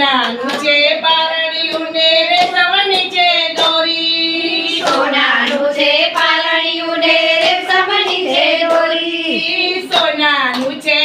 સોનાનું છે પારણિયું ને રે સવની છે છે પારણિયું ને રે સવની છે દોરી. છે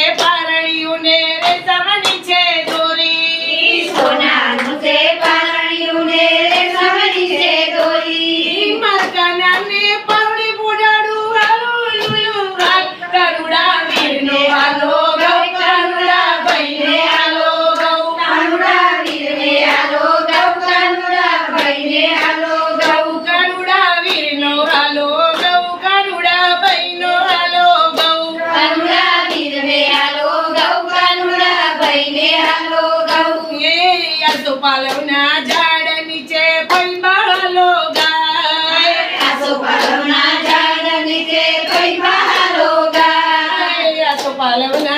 पालवना झाडनीचे पैंबालो गाय असो पालवना झाडनीचे पैंबालो गाय असो पालवना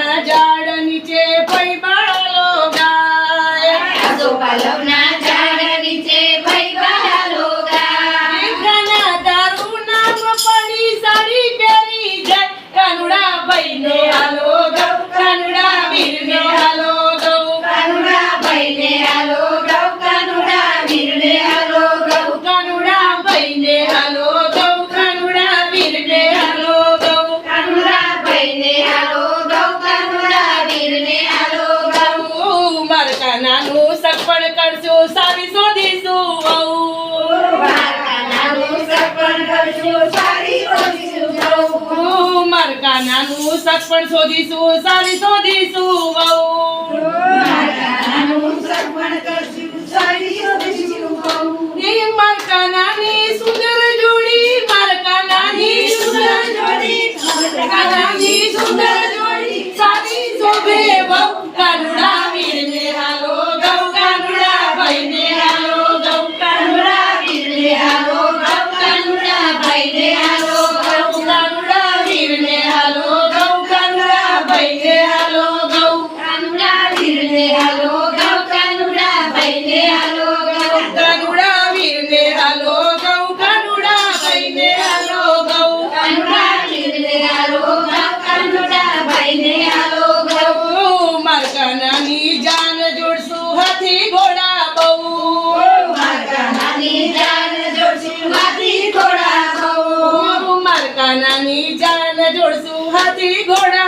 નાનું સગપણ શોધીશું સારી શોધીશું સુંદર જોડી સારી શોભે બહુ જાન જોડશું હાથી ઘોડા બહુ. મારકાનાની જાન મારકાનાની જાન જોડશું હાથી ઘોડા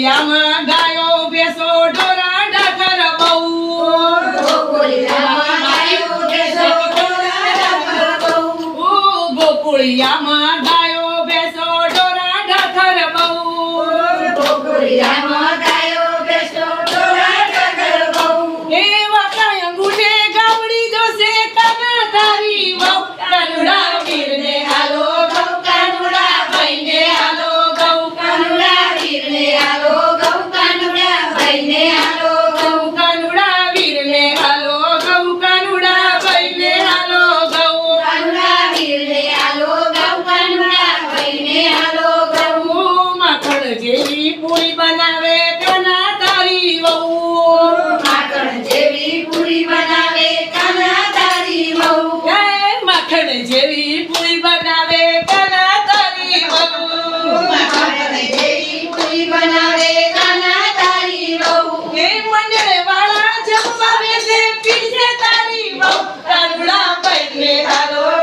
llama Kisya tari mo, tanulang pa'y nihalo.